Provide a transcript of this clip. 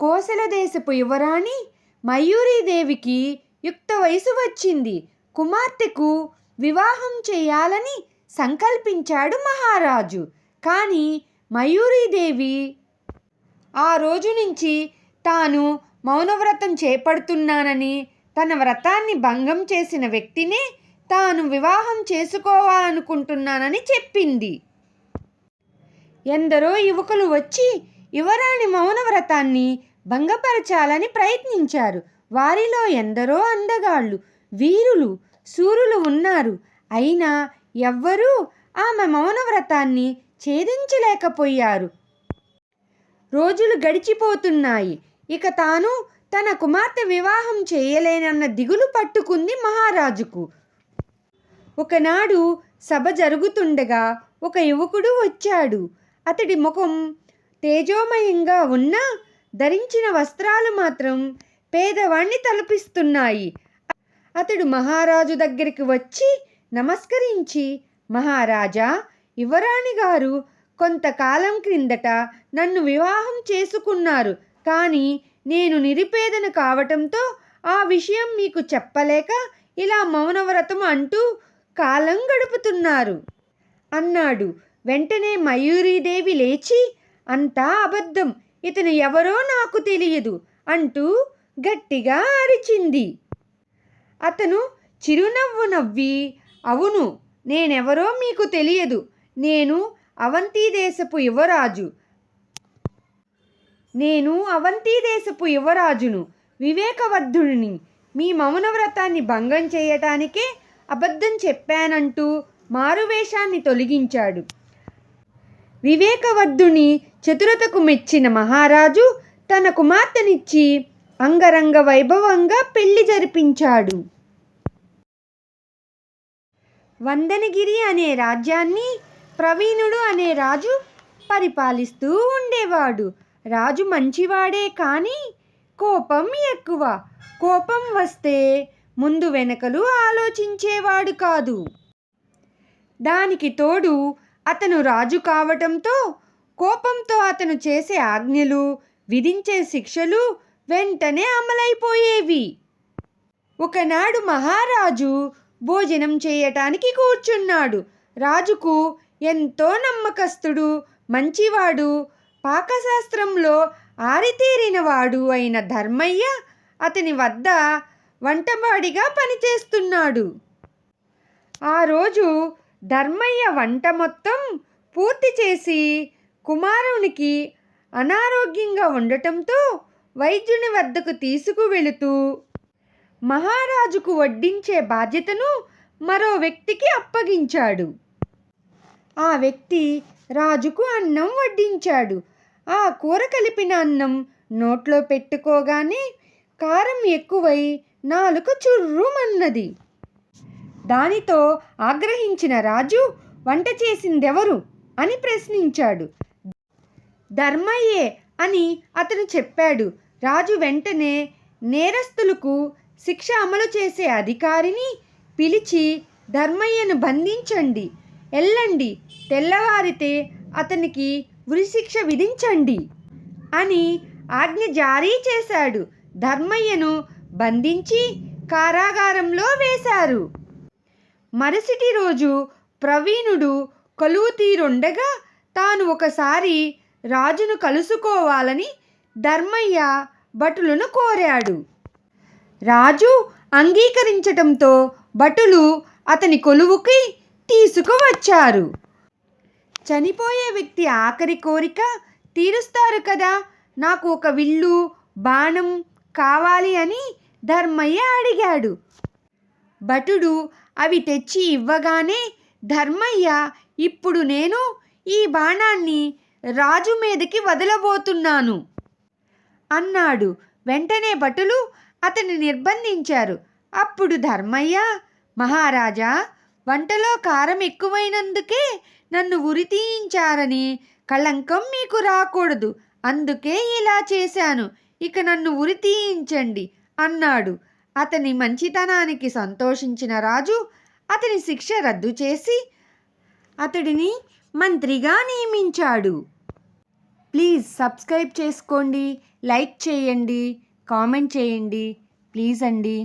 కోసల దేశపు యువరాణి మయూరీదేవికి యుక్త వయసు వచ్చింది. కుమార్తెకు వివాహం చేయాలని సంకల్పించాడు మహారాజు. కానీ మయూరీదేవి ఆ రోజు నుంచి తాను మౌనవ్రతం చేపడుతున్నానని తన వ్రతాన్ని భంగం చేసిన వ్యక్తినే తాను వివాహం చేసుకోవాలనుకుంటున్నానని చెప్పింది. ఎందరో యువకులు వచ్చి యువరాణి మౌనవ్రతాన్ని భంగపరచాలని ప్రయత్నించారు. వారిలో ఎందరో అందగాళ్ళు వీరులు సూరులు ఉన్నారు. అయినా ఎవ్వరూ ఆమె మౌనవ్రతాన్ని ఛేదించలేకపోయారు. రోజులు గడిచిపోతున్నాయి. ఇక తాను తన కుమార్తె వివాహం చేయలేనన్న దిగులు పట్టుకుంది మహారాజుకు. ఒకనాడు సభ జరుగుతుండగా ఒక యువకుడు వచ్చాడు. అతడి ముఖం తేజోమయంగా ఉన్నా ధరించిన వస్త్రాలు మాత్రం పేదవాణ్ణి తలపిస్తున్నాయి. అతడు మహారాజు దగ్గరికి వచ్చి నమస్కరించి మహారాజా యువరాణి గారు కొంతకాలం క్రిందట నన్ను వివాహం చేసుకున్నారు. కానీ నేను నిరుపేదను కావటంతో ఆ విషయం మీకు చెప్పలేక ఇలా మౌనవ్రతం అంటూ కాలం గడుపుతున్నారు అన్నాడు. వెంటనే మయూరీదేవి లేచి అంతా అబద్ధం. ఇతను ఎవరో నాకు తెలియదు అంటూ గట్టిగా అరిచింది. అతను చిరునవ్వు నవ్వి అవును నేనెవరో మీకు తెలియదు. నేను అవంతి దేశపు యువరాజు. నేను అవంతి దేశపు యువరాజును వివేకవర్ధుడిని. మీ మౌనవ్రతాన్ని భంగం చేయటానికే అబద్ధం చెప్పానంటూ మారువేషాన్ని తొలగించాడు. వివేకవర్ధుని చతురతకు మెచ్చిన మహారాజు తన కుమార్తెనిచ్చి అంగరంగ వైభవంగా పెళ్ళి జరిపించాడు. వందనగిరి అనే రాజ్యాన్ని ప్రవీణుడు అనే రాజు పరిపాలిస్తూ ఉండేవాడు. రాజు మంచివాడే కానీ కోపం ఎక్కువ. కోపం వస్తే ముందు వెనకలు ఆలోచించేవాడు కాదు. దానికి తోడు అతను రాజు కావటంతో కోపంతో అతను చేసే ఆజ్ఞలు విధించే శిక్షలు వెంటనే అమలైపోయేవి. ఒకనాడు మహారాజు భోజనం చేయటానికి కూర్చున్నాడు. రాజుకు ఎంతో నమ్మకస్తుడు మంచివాడు పాకశాస్త్రంలో ఆరితేరినవాడు అయిన ధర్మయ్య అతని వద్ద వంటవాడిగా పనిచేస్తున్నాడు. ఆ రోజు ధర్మయ్య వంట మొత్తం పూర్తి చేసి కుమారునికి అనారోగ్యంగా ఉండటంతో వైద్యుని వద్దకు తీసుకువెళుతూ మహారాజుకు వడ్డించే బాధ్యతను మరో వ్యక్తికి అప్పగించాడు. ఆ వ్యక్తి రాజుకు అన్నం వడ్డించాడు. ఆ కూర కలిపిన అన్నం నోట్లో పెట్టుకోగానే కారం ఎక్కువై నాలుక చుర్రుమన్నది. దానితో ఆగ్రహించిన రాజు వంట చేసిందెవరు? అని ప్రశ్నించాడు. ధర్మయ్యే అని అతను చెప్పాడు. రాజు వెంటనే నేరస్తులకు శిక్ష అమలు చేసే అధికారిని పిలిచి ధర్మయ్యను బంధించండి. ఎల్లండి తెల్లవారితే అతనికి ఉరిశిక్ష విధించండి అని ఆజ్ఞ జారీ చేశాడు. ధర్మయ్యను బంధించి కారాగారంలో వేశారు. మరుసటి రోజు ప్రవీణుడు కొలువు తీరుండగా తాను ఒకసారి రాజును కలుసుకోవాలని ధర్మయ్య భటులను కోరాడు. రాజు అంగీకరించటంతో భటులు అతని కొలువుకి తీసుకువచ్చారు. చనిపోయే వ్యక్తి ఆఖరి కోరిక తీరుస్తారు కదా నాకు ఒక విల్లు బాణం కావాలి అని ధర్మయ్య అడిగాడు. భటుడు అవి తెచ్చి ఇవ్వగానే ధర్మయ్య ఇప్పుడు నేను ఈ బాణాన్ని రాజు మీదకి వదలబోతున్నాను. అన్నాడు. వెంటనే భటులు అతన్ని నిర్బంధించారు. అప్పుడు ధర్మయ్య మహారాజా వంటలో కారం ఎక్కువైనందుకే నన్ను ఉరి తీయించారని కళంకం మీకు రాకూడదు. అందుకే ఇలా చేశాను. ఇక నన్ను ఉరి తీయించండి అన్నాడు. అతని మంచితనానికి సంతోషించిన రాజు అతని శిక్ష రద్దు చేసి అతడిని మంత్రిగా నియమించాడు. ప్లీజ్ సబ్స్క్రైబ్ చేసుకోండి లైక్ చేయండి కామెంట్ చేయండి ప్లీజ్ అండి.